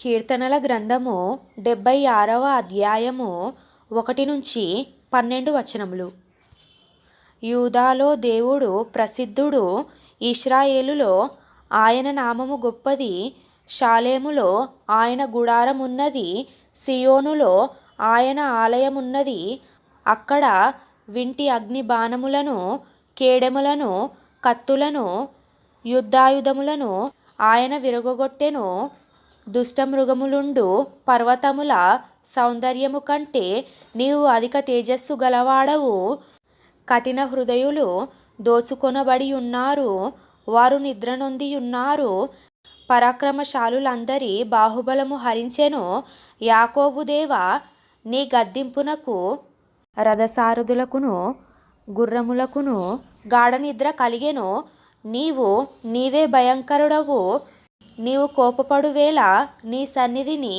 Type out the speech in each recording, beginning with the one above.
కీర్తనల గ్రంథము డెబ్బై ఆరవ అధ్యాయము ఒకటి నుంచి పన్నెండు వచనములు. యూదాలో దేవుడు ప్రసిద్ధుడు ఇస్రాయేలులో ఆయన నామము గొప్పది. షాలేములో ఆయన గుడారమున్నది. సియోనులో ఆయన ఆలయమున్నది. అక్కడ వింటి అగ్ని బాణములను కేడెములను కత్తులను యుద్ధాయుధములను ఆయన విరగగొట్టెను దుష్టమృగములుండు పర్వతముల సౌందర్యము కంటే నీవు అధిక తేజస్సు గలవాడవు. కఠిన హృదయులు దోచుకొనబడి ఉన్నారు వారు నిద్రనొందియున్నారు పరాక్రమశాలులందరి బాహుబలము హరించెను యాకోబుదేవ నీ గద్దింపునకు. రథసారథులకును గుర్రములకును గాఢనిద్ర కలిగెను. నీవు నీవే భయంకరుడవు. నీవు కోపపడువేళ నీ సన్నిధిని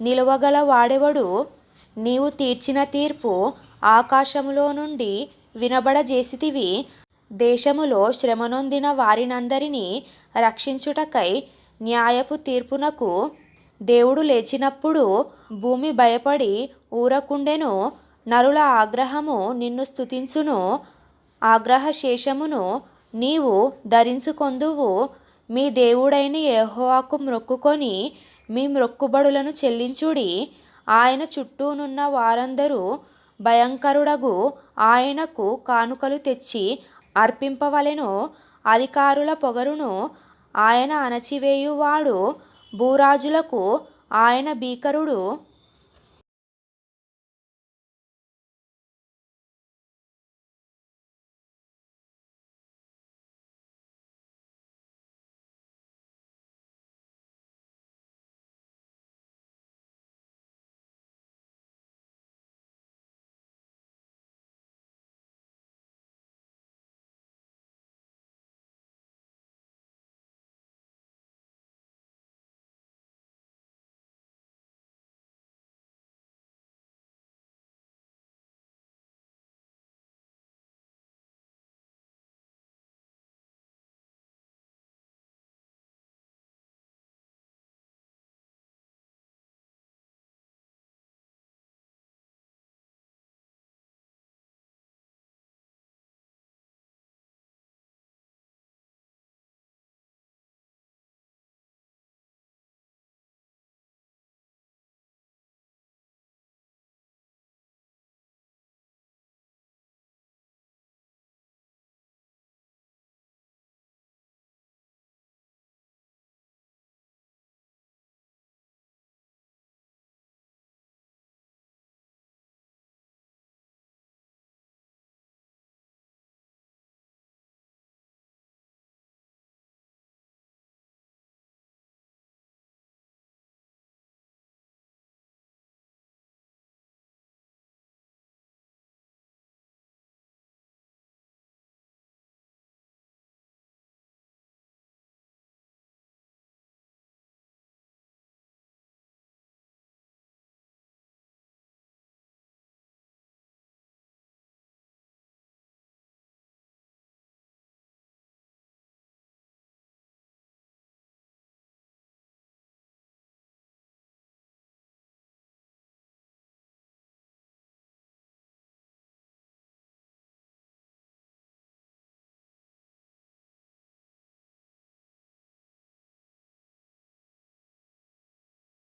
నిలువగల వాడెవడు నీవు తీర్చిన తీర్పు ఆకాశములో నుండి వినబడజేసితివి. దేశములో శ్రమనొందిన వారినందరినీ రక్షించుటకై న్యాయపు తీర్పునకు దేవుడు లేచినప్పుడు భూమి భయపడి ఊరకుండెను నరుల ఆగ్రహము నిన్ను స్తుతించును. ఆగ్రహశేషమును నీవు ధరించుకొందువు. మీ దేవుడైన యెహోవాకు మ్రొక్కుకొని మీ మ్రొక్కుబడులను చెల్లించుడి. ఆయన చుట్టూనున్న వారందరూ భయంకరుడగు ఆయనకు కానుకలు తెచ్చి అర్పింపవలెను. అధికారుల పొగరును ఆయన అణచివేయువాడు. భూరాజులకు ఆయన భీకరుడు.